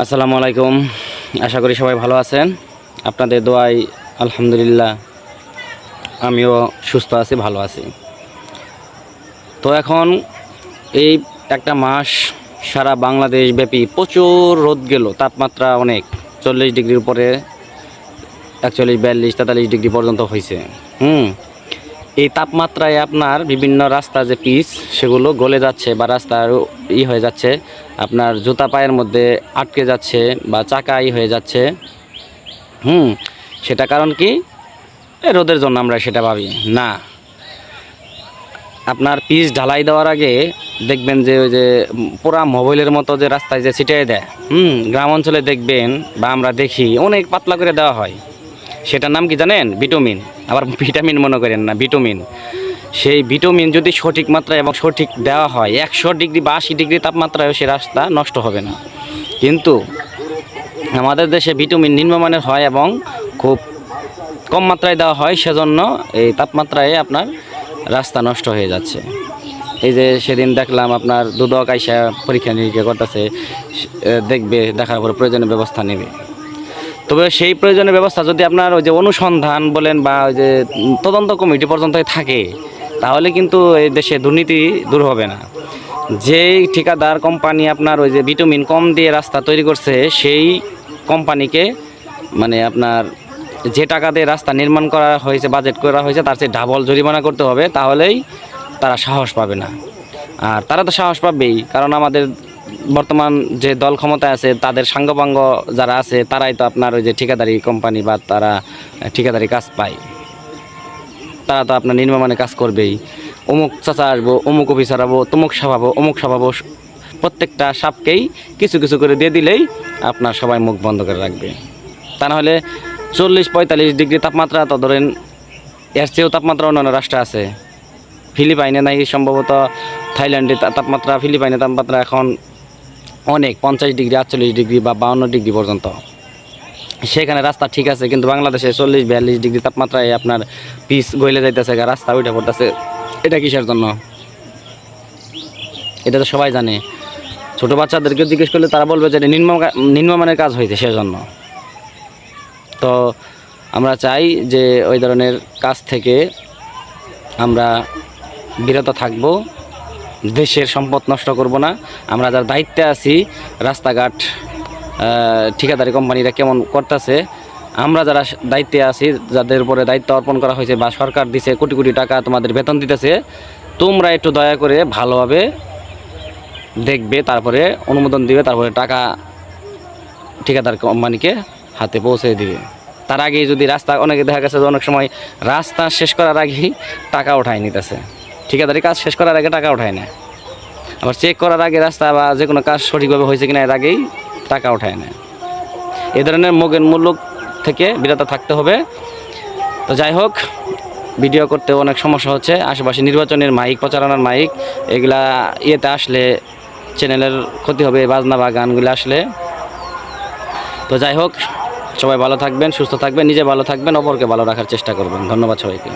আসসালামু আলাইকুম। আশা করি সবাই ভালো আছেন। আপনাদের দোয়াই আলহামদুলিল্লাহ আমিও সুস্থ আছি, ভালো আছি। তো এখন এই একটা মাস সারা বাংলাদেশ ব্যাপী প্রচুর রোদ গেল, তাপমাত্রা অনেক, চল্লিশ ডিগ্রির উপরে, একচল্লিশ, বিয়াল্লিশ, তেতাল্লিশ ডিগ্রি পর্যন্ত হয়েছে হুম? এই তাপমাত্রায় আপনার বিভিন্ন রাস্তা যে পিচ, সেগুলো গলে যাচ্ছে বা রাস্তার ই হয়ে যাচ্ছে, আপনার জুতা পায়ের মধ্যে আটকে যাচ্ছে বা চাকা ই হয়ে যাচ্ছে। হুম, সেটা কারণ কি? রোদের জন্য আমরা সেটা ভাবি, না। আপনার পিচ ঢালাই দেওয়ার আগে দেখবেন যে ওই যে পুরা মোবাইলের মতো যে রাস্তায় যে ছিটিয়ে দেয়, হুম, গ্রাম অঞ্চলে দেখবেন বা আমরা দেখি, অনেক পাতলা করে দেওয়া হয়। সেটার নাম কি জানেন? ভিটামিন। আবার ভিটামিন মনে করেন না, ভিটামিন। সেই ভিটামিন যদি সঠিক মাত্রায় এবং সঠিক দেওয়া হয়, একশো ডিগ্রি বা আশি ডিগ্রি তাপমাত্রায় সে রাস্তা নষ্ট হবে না। কিন্তু আমাদের দেশে ভিটামিন নিম্নমানের হয় এবং খুব কম মাত্রায় দেওয়া হয়, সেজন্য এই তাপমাত্রায় আপনার রাস্তা নষ্ট হয়ে যাচ্ছে। এই যে সেদিন দেখলাম আপনার দুদক আইসা পরীক্ষা নিরীক্ষা করতেছে দেখবে, দেখার পরে প্রয়োজনীয় ব্যবস্থা নেবে। তবে সেই প্রয়োজনীয় ব্যবস্থা যদি আপনার ওই যে অনুসন্ধান বলেন বা ওই যে তদন্ত কমিটি পর্যন্ত থাকে, তাহলে কিন্তু এই দেশে দুর্নীতি দূর হবে না। যেই ঠিকাদার কোম্পানি আপনার ওই যে ভিটামিন কম দিয়ে রাস্তা তৈরি করছে, সেই কোম্পানিকে মানে আপনার যে টাকা দিয়ে রাস্তা নির্মাণ করা হয়েছে বাজেট করা হয়েছে, তার চেয়ে ডাবল জরিমানা করতে হবে, তাহলেই তারা সাহস পাবে না। আর তারা তো সাহস পাবেই, কারণ আমাদের বর্তমান যে দল ক্ষমতায় আছে, তাদের সাঙ্গপাঙ্গ যারা আছে, তারাই তো আপনার ওই যে ঠিকাদারি কোম্পানি বা তারা ঠিকাদারি কাজ পায়। তারা তো আপনার নির্মাণে কাজ করবেই। অমুক চাচা আসব, অমুক অফিসার হব, তমুক সাভাবো অমুক সাভাবো প্রত্যেকটা সাপকেই কিছু কিছু করে দিয়ে দিলেই আপনার সবাই মুখ বন্ধ করে রাখবে। তা নাহলে চল্লিশ পঁয়তাল্লিশ ডিগ্রি তাপমাত্রা, তো ধরেন এর চেয়েও তাপমাত্রা অন্যান্য রাষ্ট্রে আছে। ফিলিপাইনে নাই, সম্ভবত থাইল্যান্ডে তাপমাত্রা, ফিলিপাইনে তাপমাত্রা এখন অনেক, পঞ্চাশ ডিগ্রি, আটচল্লিশ ডিগ্রি বা বাউন্ন ডিগ্রি পর্যন্ত। সেখানে রাস্তা ঠিক আছে, কিন্তু বাংলাদেশে চল্লিশ, বিয়াল্লিশ ডিগ্রি তাপমাত্রায় আপনার পিস গইলে যাইতেছে রাস্তা উঠে পড়তেছে। এটা কিসের জন্য? এটা তো সবাই জানে। ছোটো বাচ্চাদেরকে জিজ্ঞেস করলে তারা বলবে যে নিম্ন নিম্নমানের কাজ হয়েছে সেজন্য। তো আমরা চাই যে ওই ধরনের কাজ থেকে আমরা বিরত থাকব। দেশের সম্পদ নষ্ট করব না। আমরা যার দায়িত্বে আছি, রাস্তাঘাট ঠিকাদারি কোম্পানিরা কেমন করতেছে, আমরা যারা দায়িত্বে আছি, যাদের উপরে দায়িত্ব অর্পণ করা হয়েছে বা সরকার দিছে, কোটি কোটি টাকা তোমাদের বেতন দিতেছে, তোমরা একটু দয়া করে ভালোভাবে দেখবে, তারপরে অনুমোদন দিবে, তারপরে টাকা ঠিকাদার কোম্পানিকে হাতে পৌঁছে দিবে। তার আগেই যদি রাস্তা, অনেকে দেখা গেছে যে অনেক সময় রাস্তা শেষ করার আগেই টাকা উঠায় নিতেছে। ঠিকাদারি কাজ শেষ করার আগে টাকা উঠায় না আবার চেক করার আগে রাস্তা বা যে কোনো কাজ সঠিকভাবে হয়েছে কিনা এর আগেই টাকা উঠায় না এ ধরনের মোগের মূল্য থেকে বিরত থাকতে হবে। তো যাই হোক, ভিডিও করতে অনেক সমস্যা হচ্ছে। আশেপাশে নির্বাচনের মাইক, প্রচারণার মাইক, এগুলা ইয়েতে আসলে চ্যানেলের ক্ষতি হবে, বাজনা বা গানগুলো আসলে। তো যাই হোক, সবাই ভালো থাকবেন, সুস্থ থাকবেন, নিজে ভালো থাকবেন, অপরকে ভালো রাখার চেষ্টা করবেন। ধন্যবাদ সবাইকে।